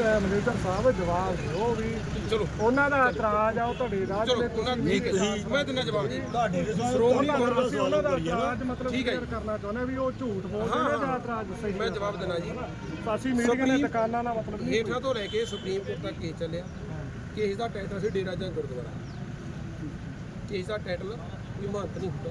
Manager ਸਾਹਿਬ ਜਵਾਬ ਦਿਓ ਵੀ ਚਲੋ। ਉਹਨਾਂ ਦਾ ਇਤਰਾਜ਼ ਆ ਉਹ ਤੁਹਾਡੇ ਰਾਜ ਚਲੋ ਦੇ ਉਹਨਾਂ ਤੁਸੀਂ ਠੀਕ ਹੈ। ਮੈਂ ਦਿੰਦਾ ਜਵਾਬ। ਜੀ ਤੁਹਾਡੇ ਦੇ ਸ਼੍ਰੋਮਣੀ ਗੁਰਦੁਆਰਾ ਉਹਨਾਂ ਦਾ ਇਤਰਾਜ਼ ਮਤਲਬ ਠੀਕ ਹੈ ਕਲੀਅਰ। ਕਰਨਾ ਚਾਹੁੰਦੇ ਵੀ ਉਹ ਝੂਠ ਬੋਲਦੇ ਨੇ। ਜਾਂ ਇਤਰਾਜ਼ ਸਹੀ ਮੈਂ ਜਵਾਬ ਦੇਣਾ ਜੀ। ਸਾਸੀ ਮੀਡੀਆ ਨੇ ਦੁਕਾਨਾਂ ਨਾਲ ਮਤਲਬ ਨਹੀਂ ਹੇਠਾਂ ਤੋਂ ਲੈ ਕੇ ਸੁਪਰੀਮ ਕੋਰਟ ਤੱਕ ਕੇਸ ਚੱਲਿਆ। ਕੇਸ ਦਾ ਟਾਈਟਲ ਸੀ ਡੇਰਾ ਜਾਂ ਗੁਰਦੁਆਰਾ। ਕੇਸ ਦਾ ਟਾਈਟਲ ਕੋਈ ਮਹੰਤ ਨਹੀਂ ਹੁੰਦਾ।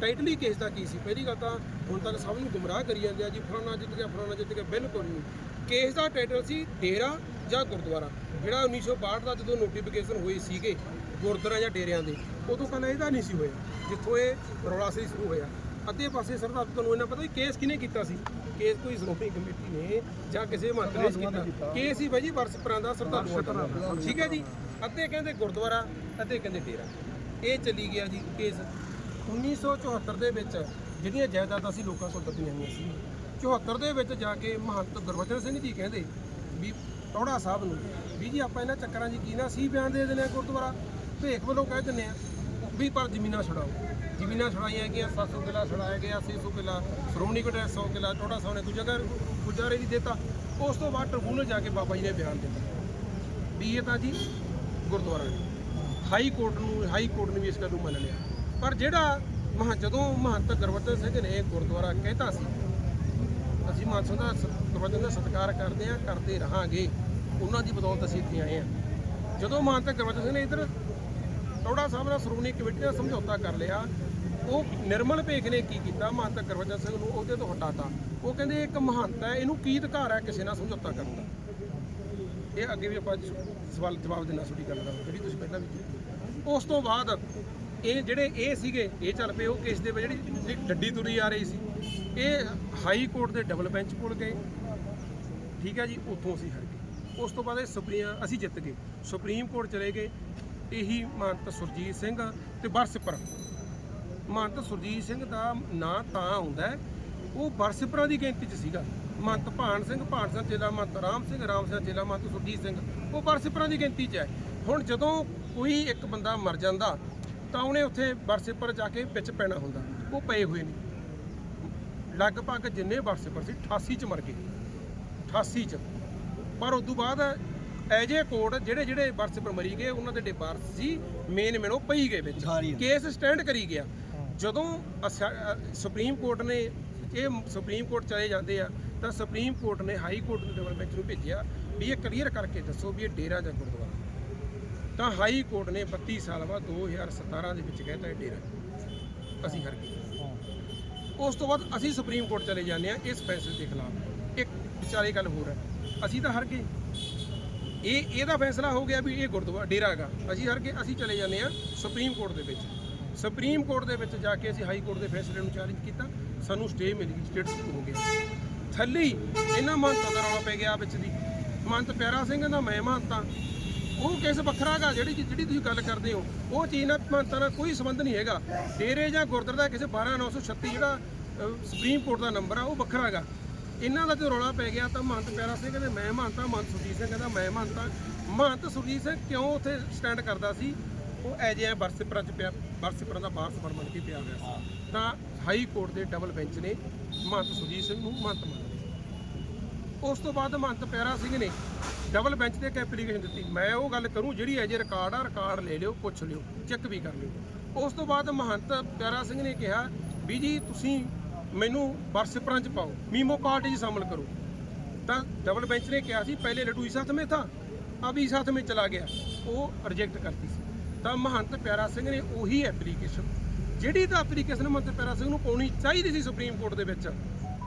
ਟਾਈਟਲ ਹੀ ਕੇਸ ਦਾ ਕੀ ਸੀ? ਪਹਿਲੀ ਗੱਲ ਤਾਂ ਹੁਣ ਤੱਕ ਸਭ ਨੂੰ ਗੁੰਮਰਾਹ ਕਰੀ ਜਾਂਦੇ ਆ ਜੀ ਫਲਾਣਾ ਜਿੱਤ ਗਿਆ ਫਲਾਣਾ ਜਿੱਤ ਗਿਆ ਬਿਲਕੁਲ ਨਹੀਂ। ਕੇਸ ਦਾ ਟਾਈਟਲ ਸੀ ਡੇਰਾ ਜਾਂ ਗੁਰਦੁਆਰਾ ਜਿਹੜਾ 1962 ਦਾ ਜਦੋਂ ਨੋਟੀਫਿਕੇਸ਼ਨ ਹੋਈ ਸੀਗੇ ਗੁਰਦੁਆਰਾ ਜਾਂ ਡੇਰਿਆਂ ਦੇ ਉਦੋਂ ਪਹਿਲਾਂ ਇਹਦਾ ਨਹੀਂ ਸੀ ਹੋਇਆ ਜਿੱਥੋਂ ਇਹ ਰੌਲਾ ਸੀ ਸ਼ੁਰੂ ਹੋਇਆ। ਅੱਧੇ ਪਾਸੇ ਸਰਦਾਰ ਤੁਹਾਨੂੰ ਇਹਨਾਂ ਪਤਾ ਕੇਸ ਕਿਹਨੇ ਕੀਤਾ ਸੀ? ਕੇਸ ਕੋਈ ਸ਼੍ਰੋਮਣੀ ਕਮੇਟੀ ਨੇ ਜਾਂ ਕਿਸੇ ਮੰਤਰੀ ਨੇ ਕੀਤਾ। ਕੇਸ ਹੀ ਬਾਈ ਜੀ ਵਰਸਪਰਾਂ ਦਾ ਸਰਦਾਰ ਠੀਕ ਹੈ ਜੀ? ਅੱਧੇ ਕਹਿੰਦੇ ਗੁਰਦੁਆਰਾ ਅੱਧੇ ਕਹਿੰਦੇ ਡੇਰਾ। ਇਹ ਚੱਲੀ ਗਿਆ ਜੀ ਕੇਸ। 1974 ਦੇ ਵਿੱਚ ਜਿਹੜੀਆਂ ਜਾਇਦਾਦਾਂ ਸੀ ਲੋਕਾਂ ਕੋਲ ਦੱਬੀਆਂ ਹੋਈਆਂ ਸੀ। 74 ਦੇ ਵਿੱਚ ਜਾ ਕੇ ਮਹੰਤ ਗੁਰਬਚਨ ਸਿੰਘ ਜੀ ਕਹਿੰਦੇ ਵੀ ਟੌੜਾ ਸਾਹਿਬ ਨੂੰ, ਵੀ ਜੀ ਆਪਾਂ ਇਹਨਾਂ ਚੱਕਰਾਂ 'ਚ ਕੀ ਨਾ ਸੀ ਬਿਆਨ ਦੇ ਦਿੰਦੇ ਆ ਗੁਰਦੁਆਰਾ, ਭੇਖ ਵੱਲੋਂ ਕਹਿ ਦਿੰਦੇ ਆ ਵੀ ਪਰ ਜ਼ਮੀਨਾਂ ਛਡਾਓ। ਜ਼ਮੀਨਾਂ ਛਡਾਈਆਂ ਗਈਆਂ 700 ਕਿੱਲਾ ਛਡਾਇਆ ਗਿਆ 600 ਕਿੱਲਾ, ਸ਼੍ਰੋਮਣੀ ਕੋਲ 100 ਕਿੱਲਾ ਟੌੜਾ ਸਾਹਿਬ ਨੇ ਦੂਜਾ ਘਰ ਗੁਜਾਰੇ ਦੀ ਦਿੱਤਾ। ਉਸ ਤੋਂ ਬਾਅਦ ਟ੍ਰਿਬਿਊਨਲ ਜਾ ਕੇ ਬਾਬਾ ਜੀ ਨੇ ਬਿਆਨ ਦਿੱਤਾ। ਵੀ ਇਹ ਤਾਂ ਜੀ ਗੁਰਦੁਆਰਾ ਹਾਈ ਕੋਰਟ ਨੂੰ, ਹਾਈ ਕੋਰਟ ਨੇ ਵੀ ਇਸ ਗੱਲ ਨੂੰ ਮੰਨ ਲਿਆ। ਪਰ ਜਿਹੜਾ ਮਹਾਂ, ਜਦੋਂ ਮਹੰਤ ਗੁਰਵਚਨ ਸਿੰਘ ਨੇ ਗੁਰਦੁਆਰਾ ਕਹਿਤਾ ਸੀ ਅਸੀਂ ਮਹੰਤ ਸਿੰਘ ਦਾ ਸ- ਗੁਰਵਚਨ ਦਾ ਸਤਿਕਾਰ ਕਰਦੇ ਆ ਕਰਦੇ ਰਹਾਂਗੇ। ਉਹਨਾਂ ਦੀ ਬਦੌਲਤ ਅਸੀਂ ਇੱਥੇ ਆਏ ਆ ਜਦੋਂ ਮਹੰਤ ਗੁਰਵਚਨ ਸਿੰਘ ਨੇ ਇੱਧਰ ਟੌੜਾ ਸਾਹਿਬ ਨਾਲ ਸ਼੍ਰੋਮਣੀ ਕਮੇਟੀ ਦਾ ਸਮਝੌਤਾ ਕਰ ਲਿਆ, ਉਹ ਨਿਰਮਲ ਭੇਖ ਨੇ ਕੀ ਕੀਤਾ? ਮਹੰਤ ਗੁਰਵਚਨ ਸਿੰਘ ਨੂੰ ਉਹਦੇ ਤੋਂ ਹਟਾਤਾ। ਉਹ ਕਹਿੰਦੇ, ਇੱਕ ਮਹੰਤ ਹੈ, ਇਹਨੂੰ ਕੀ ਅਧਿਕਾਰ ਹੈ ਕਿਸੇ ਨਾਲ ਸਮਝੌਤਾ ਕਰਨ ਦਾ? ਇਹ ਅੱਗੇ ਵੀ ਆਪਾਂ ਸਵਾਲ ਜਵਾਬ ਦੇਣਾ ਤੁਹਾਡੀ ਗੱਲ ਦਾ, ਜਿਹੜੀ ਤੁਸੀਂ ਪਹਿਲਾਂ ਵੀ ਉਸ ਤੋਂ ਬਾਅਦ ਇਹ ਜਿਹੜੇ ਇਹ ਸੀਗੇ, ਇਹ ਚੱਲ ਪਏ, ਉਹ ਕੇਸ ਦੇ ਵਿੱਚ ਜਿਹੜੀ ਡੱਡੀ ਤੁਰੀ ਆ ਰਹੀ ਸੀ। ਇਹ ਹਾਈ ਕੋਰਟ ਦੇ ਡਬਲ ਬੈਂਚ ਕੋਲ ਗਏ। ਠੀਕ ਹੈ ਜੀ, ਉੱਥੋਂ ਅਸੀਂ ਹਟ ਗਏ। ਉਸ ਤੋਂ ਬਾਅਦ ਇਹ ਸੁਪਰੀਮ ਅਸੀਂ ਜਿੱਤ ਗਏ। ਸੁਪਰੀਮ ਕੋਰਟ ਚਲੇ ਗਏ। ਇਹੀ ਮਹੰਤ ਸੁਰਜੀਤ ਸਿੰਘ ਤੇ ਬਰਸਿਪਰ ਮਹੰਤ ਸੁਰਜੀਤ ਸਿੰਘ ਦਾ ਨਾਂ ਤਾਂ ਆਉਂਦਾ ਉਹ ਬਰਸਿਪਰਾਂ ਦੀ ਗਿਣਤੀ 'ਚ ਸੀਗਾ। ਮੰਤ ਭਾਨ ਸਿੰਘ ਭਾਨ ਸਿੰਘ ਚੇਲਾ ਮੰਤ ਰਾਮ ਸਿੰਘ ਰਾਮ ਸਿੰਘ ਚੇਲਾ ਮੰਤ ਸੁਰਜੀਤ ਸਿੰਘ। ਉਹ ਬਰਸਿਪਰਾਂ ਦੀ ਗਿਣਤੀ 'ਚ ਹੈ। ਹੁਣ ਜਦੋਂ ਕੋਈ ਇੱਕ ਬੰਦਾ ਮਰ ਜਾਂਦਾ, ਤਾਂ ਉਹਨੇ ਉੱਥੇ ਬਰਸਿਪਰ ਜਾ ਕੇ ਵਿੱਚ ਪੈਣਾ ਹੁੰਦਾ। ਉਹ ਪਏ ਹੋਏ ਨੇ। ਲਗਭਗ ਜਿੰਨੇ ਬਰਸਿਪਰ ਸੀ 88 ਚ ਮਰ ਗਏ। 88 ਚ। ਪਰ ਉਸ ਤੋਂ ਬਾਅਦ ਐਜੇ ਕੋਰਟ ਜਿਹੜੇ ਜਿਹੜੇ ਬਰਸਿਪਰ ਮਰੀ ਗਏ ਉਹਨਾਂ ਦੇ ਡਿਪਾਰਟ ਸੀ ਮੇਨ ਮੇਨ ਉਹ ਪਈ ਗਏ ਵਿੱਚ। ਕੇਸ ਸਟੈਂਡ ਕਰੀ ਗਿਆ। ਜਦੋਂ ਸੁਪਰੀਮ ਕੋਰਟ ਨੇ ਇਹ ਸੁਪਰੀਮ ਕੋਰਟ ਚਲੇ ਜਾਂਦੇ ਆ ਤਾਂ ਸੁਪਰੀਮ ਕੋਰਟ ਨੇ ਹਾਈ ਕੋਰਟ ਦੇ ਡਬਲ ਬੈਂਚ ਨੂੰ ਭੇਜਿਆ ਵੀ ਇਹ ਕਲੀਅਰ ਕਰਕੇ ਦੱਸੋ ਵੀ ਇਹ ਡੇਰਾ ਜਾਂ ਗੁਰਦੁਆਰਾ। ਤਾਂ ਹਾਈ ਕੋਰਟ ਨੇ 32 ਸਾਲ ਬਾਅਦ 2017 ਦੇ ਵਿੱਚ ਕਹਿਤਾ ਇਹ ਡੇਰਾ। ਅਸੀਂ ਹਰ ਗਏ। ਉਸ ਤੋਂ ਬਾਅਦ ਅਸੀਂ ਸੁਪਰੀਮ ਕੋਰਟ ਚਲੇ ਜਾਂਦੇ ਆ ਇਸ ਫੈਸਲੇ ਦੇ ਖਿਲਾਫ। ਇੱਕ ਵਿਚਾਰੇ ਗੱਲ ਹੋਰ ਹੈ। ਅਸੀਂ ਤਾਂ ਹਰ ਗਏ। ਇਹ, ਇਹਦਾ ਫੈਸਲਾ ਹੋ ਗਿਆ ਵੀ ਇਹ ਗੁਰਦੁਆਰਾ, ਡੇਰਾ ਹੈਗਾ। ਅਸੀਂ ਹਰ ਗਏ, ਅਸੀਂ ਚਲੇ ਜਾਂਦੇ ਆ ਸੁਪਰੀਮ ਕੋਰਟ ਦੇ ਵਿੱਚ। ਸੁਪਰੀਮ ਕੋਰਟ ਦੇ ਵਿੱਚ ਜਾ ਕੇ ਅਸੀਂ ਹਾਈ ਕੋਰਟ ਦੇ ਫੈਸਲੇ ਨੂੰ ਚੈਲੰਜ ਕੀਤਾ। ਸਾਨੂੰ ਸਟੇ ਮਿਲ ਗਈ ਸਟੇਟਸ ਹੋ ਗਿਆ। ਥੱਲੇ ਇਹਨਾਂ ਮਹੰਤਾਂ ਦਾ ਰੌਲਾ ਪੈ ਗਿਆ ਵਿੱਚ ਦੀ। ਮਹੰਤ ਪਿਆਰਾ ਸਿੰਘ ਦਾ ਮੈਂ ਮਹੰਤਾਂ ਉਹ ਕੇਸ ਵੱਖਰਾ ਹੈਗਾ ਜਿਹੜੀ ਜਿਹੜੀ ਤੁਸੀਂ ਗੱਲ ਕਰਦੇ ਹੋ, ਉਹ ਚੀਜ਼ ਨਾਲ ਮਹੰਤਾਂ ਨਾਲ ਕੋਈ ਸੰਬੰਧ ਨਹੀਂ ਹੈਗਾ। ਡੇਰੇ ਜਾਂ ਗੁਰਦੁਆਰਾ ਦਾ ਕਿਸੇ 12936 ਜਿਹੜਾ ਸੁਪਰੀਮ ਕੋਰਟ ਦਾ ਨੰਬਰ ਆ, ਉਹ ਵੱਖਰਾ ਹੈਗਾ ਇਹਨਾਂ ਦਾ ਜੋ ਰੌਲਾ ਪੈ ਗਿਆ ਤਾਂ ਮਹੰਤ ਪਿਆਰਾ ਸਿੰਘ ਕਹਿੰਦੇ, ਮੈਂ ਮਹੰਤਾਂ ਮਹੰਤ ਸੁਰਜੀਤ ਸਿੰਘ, ਕਹਿੰਦਾ, ਮੈਂ ਮਹੰਤਾਂ ਮਹੰਤ ਸੁਰਜੀਤ ਸਿੰਘ ਕਿਉਂ ਉੱਥੇ ਸਟੈਂਡ ਕਰਦਾ ਸੀ? ਉਹ ਐਜ ਐ ਬਰਸਿਪਰਾਂ ਚ ਪਿਆ ਬਰਸਿਪਰਾਂ ਦਾ ਵਾਰਸ ਬਣ ਬਣ ਕੇ ਪਿਆ ਹੋਇਆ ਸੀ। ਤਾਂ ਹਾਈ ਕੋਰਟ ਦੇ ਡਬਲ ਬੈਂਚ ਨੇ ਮਹੰਤ ਸੁਰਜੀਤ ਸਿੰਘ ਨੂੰ ਮਹੰਤ ਮੰਨ ਉਸ ਤੋਂ ਬਾਅਦ ਮਹੰਤ ਪਿਆਰਾ ਸਿੰਘ ਨੇ ਡਬਲ ਬੈਂਚ ਤੇ ਇੱਕ ਐਪਲੀਕੇਸ਼ਨ ਦਿੱਤੀ। ਮੈਂ ਉਹ ਗੱਲ ਕਰੂੰ, ਜਿਹੜੀ ਅਜੇ ਰਿਕਾਰਡ ਆ ਰਿਕਾਰਡ ਲੈ ਲਿਓ, ਪੁੱਛ ਲਿਓ ਚੈੱਕ ਵੀ ਕਰ ਲਿਓ। ਉਸ ਤੋਂ ਬਾਅਦ ਮਹੰਤ ਪਿਆਰਾ ਸਿੰਘ ਨੇ ਕਿਹਾ ਵੀ ਜੀ, ਤੁਸੀਂ ਮੈਨੂੰ ਵਰਸਿਪਰਾਂ ਚ ਪਾਓ, ਮੀਮੋ ਪਾਰਟੀ 'ਚ ਸ਼ਾਮਲ ਕਰੋ। ਤਾਂ ਡਬਲ ਬੈਂਚ ਨੇ ਕਿਹਾ ਸੀ, ਪਹਿਲੇ ਲਟੂ ਹੀ ਸਾਥ ਮੇਂ ਥਾ, ਅਭੀ ਸਾਥ ਮੇਂ ਚਲਾ ਗਿਆ। ਉਹ ਰਿਜੈਕਟ ਕਰਤੀ ਸੀ। ਤਾਂ ਮਹੰਤ ਪਿਆਰਾ ਸਿੰਘ ਨੇ ਉਹੀ ਐਪਲੀਕੇਸ਼ਨ ਜਿਹੜੀ ਤਾਂ ਐਪਲੀਕੇਸ਼ਨ ਮਹੰਤ ਪਿਆਰਾ ਸਿੰਘ ਨੂੰ ਪਾਉਣੀ ਚਾਹੀਦੀ ਸੀ ਸੁਪਰੀਮ ਕੋਰਟ ਦੇ ਵਿੱਚ,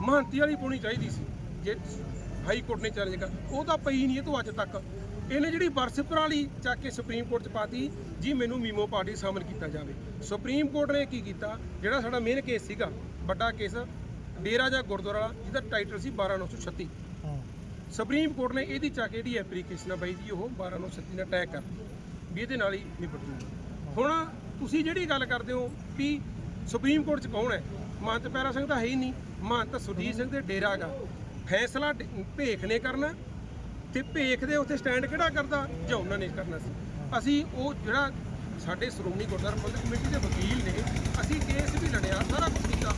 ਮਹੰਤੀ ਵਾਲੀ ਪਾਉਣੀ ਚਾਹੀਦੀ ਸੀ। ਜੇ ਹਾਈ ਕੋਰਟ ਨੇ ਚੈਲੰਜ ਕਰ ਉਹ ਤਾਂ ਪਈ ਨਹੀਂ ਇਹ ਤੋਂ ਅੱਜ ਤੱਕ। ਇਹਨੇ ਜਿਹੜੀ ਵਰਸਿਪਰ ਵਾਲੀ ਚੱਕ ਕੇ ਸੁਪਰੀਮ ਕੋਰਟ 'ਚ ਪਾਤੀ ਜੀ ਮੈਨੂੰ ਮੀਮੋ ਪਾਰਟੀ ਸ਼ਾਮਲ ਕੀਤਾ ਜਾਵੇ। ਸੁਪਰੀਮ ਕੋਰਟ ਨੇ ਕੀ ਕੀਤਾ? ਜਿਹੜਾ ਸਾਡਾ ਮੇਨ ਕੇਸ ਸੀਗਾ ਵੱਡਾ ਕੇਸ ਡੇਰਾ ਜਾਂ ਗੁਰਦੁਆਰਾ ਜਿਹਦਾ ਟਾਈਟਲ ਸੀ 12936 ਸੁਪਰੀਮ ਕੋਰਟ ਨੇ ਇਹਦੀ ਚੱਕ ਇਹਦੀ ਐਪਲੀਕੇਸ਼ਨ ਆ ਬਾਈ ਜੀ ਉਹ 12936 ਨਾਲ ਟੈਗ ਕਰ ਵੀ ਇਹਦੇ ਨਾਲ ਹੀ ਨਿਪਟ ਜੂਗਾ ਹੁਣ ਤੁਸੀਂ ਜਿਹੜੀ ਗੱਲ ਕਰਦੇ ਹੋ ਵੀ ਸੁਪਰੀਮ ਕੋਰਟ 'ਚ ਕੌਣ ਹੈ? ਮਹੰਤ ਪਿਆਰਾ ਸਿੰਘ ਤਾਂ ਹੈ ਹੀ ਨਹੀਂ। ਮਹੰਤ ਸੁਰਜੀਤ ਸਿੰਘ ਦੇ ਡੇਰਾ ਗਾ ਫੈਸਲਾ ਭੇਖ ਨੇ ਕਰਨਾ ਤੇ ਭੇਖ ਦੇ ਉੱਤੇ ਸਟੈਂਡ ਕਿਹੜਾ ਕਰਦਾ? ਜਾਂ ਉਹਨਾਂ ਨੇ ਕਰਨਾ ਸੀ। ਅਸੀਂ ਉਹ ਜਿਹੜਾ ਸਾਡੇ ਸ਼੍ਰੋਮਣੀ ਗੁਰਦੁਆਰਾ ਪ੍ਰਬੰਧਕ ਕਮੇਟੀ ਦੇ ਵਕੀਲ ਨੇ, ਅਸੀਂ ਕੇਸ ਵੀ ਲੜਿਆ, ਸਾਰਾ ਕੁਝ ਕੀਤਾ।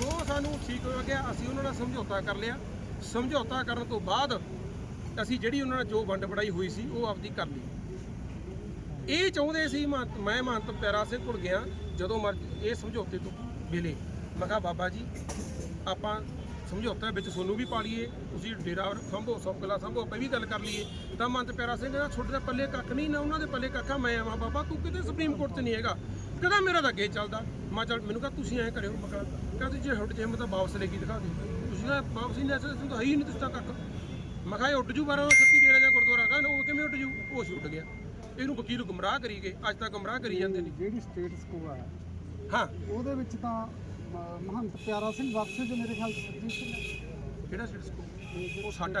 ਜੋ ਸਾਨੂੰ ਠੀਕ ਹੋ ਗਿਆ, ਅਸੀਂ ਉਹਨਾਂ ਨਾਲ ਸਮਝੌਤਾ ਕਰ ਲਿਆ। ਸਮਝੌਤਾ ਕਰਨ ਤੋਂ ਬਾਅਦ ਅਸੀਂ ਜਿਹੜੀ ਉਹਨਾਂ ਨਾਲ ਜੋ ਵੰਡ ਵੜਾਈ ਹੋਈ ਸੀ, ਉਹ ਆਪਦੀ ਕਰ ਲਈ। ਇਹ ਚਾਹੁੰਦੇ ਸੀ ਮਹੰਤ- ਮੈਂ ਮਹੰਤ ਪਿਆਰਾ ਸਿੰਘ ਕੋਲ ਗਿਆ, ਜਦੋਂ ਮਰ ਇਹ ਸਮਝੌਤੇ ਤੋਂ ਵੇਲੇ ਮੈਂ ਕਿਹਾ, ਬਾਬਾ ਜੀ, ਆਪਾਂ ਸਮਝੌਤਾ ਵਿੱਚ ਸੋਨੂੰ ਵੀ ਪਾ ਲਈਏ ਤੁਸੀਂ ਡੇਰਾ ਸੰਭੋ ਸਭ ਗੱਲਾਂ ਸੰਭੋ ਆਪਾਂ ਵੀ ਗੱਲ ਕਰ ਲਈਏ। ਤਾਂ ਮਹੰਤ ਪਿਆਰਾ ਸਿੰਘ ਕਹਿੰਦਾ ਛੋਟੇ ਦੇ ਪੱਲੇ ਕੱਖ ਨਹੀਂ ਨਾ ਉਹਨਾਂ ਦੇ ਪੱਲੇ ਕੱਖਾ ਮੈਂ ਆਵਾਂ ਬਾਬਾ ਤੂੰ ਕਿਤੇ ਸੁਪਰੀਮ ਕੋਰਟ 'ਚ ਨਹੀਂ ਹੈਗਾ। ਕਹਿੰਦਾ ਮੇਰਾ ਤਾਂ ਅੱਗੇ ਚੱਲਦਾ। ਮੈਂ ਚੱਲ ਮੈਨੂੰ ਕਹਾ ਤੁਸੀਂ ਐਂ ਕਰਿਓ ਮੈਂ ਕਿਹਾ ਕਹਿੰਦਾ ਜੇ ਹੁੱਟ ਜੇ ਮੈਂ ਤਾਂ ਵਾਪਸ ਲੈ ਕੇ ਦਿਖਾ ਦਿਓ। ਤੁਸੀਂ ਤਾਂ ਵਾਪਸ ਹੀ ਨਹੀਂ ਲੈ ਤਾਂ ਹੈ ਹੀ ਨਹੀਂ ਤੁਸੀਂ ਤਾਂ ਕੱਖ। ਮੈਂ ਕਿਹਾ ਇਹ ਉੱਡ ਜੂ ਬਾਰਾਂ ਸੱਤੀ ਡੇਰਾ ਜਾਂ ਗੁਰਦੁਆਰਾ ਕਹਿੰਦਾ ਉਹ ਕਿਵੇਂ ਉੱਡ ਜੂ? ਉਹ ਛੁੱਟ ਗਿਆ। ਇਹਨੂੰ ਵਕੀਲ ਗੁੰਮਰਾਹ ਕਰੀ ਗਏ ਅੱਜ ਤੱਕ ਗੁੰਮਰਾਹ ਕਰੀ ਜਾਂਦੇ ਨੇ। ਜਿਹੜੀ ਸਟੇਟਸ ਕੋ ਆ ਹਾਂ। ਉਹਦੇ ਵਿੱਚ ਤਾਂ ਮਹੰਤ ਪਿਆਰਾ ਸਿੰਘ ਬਖਸ਼ ਜੋ ਮੇਰੇ ਖਿਆਲ ਸਰਜੀਤ ਸਿੰਘ ਹੈ। ਕਿਹੜਾ ਸਿਟਸ ਉਹ ਸਾਡਾ ਜੀ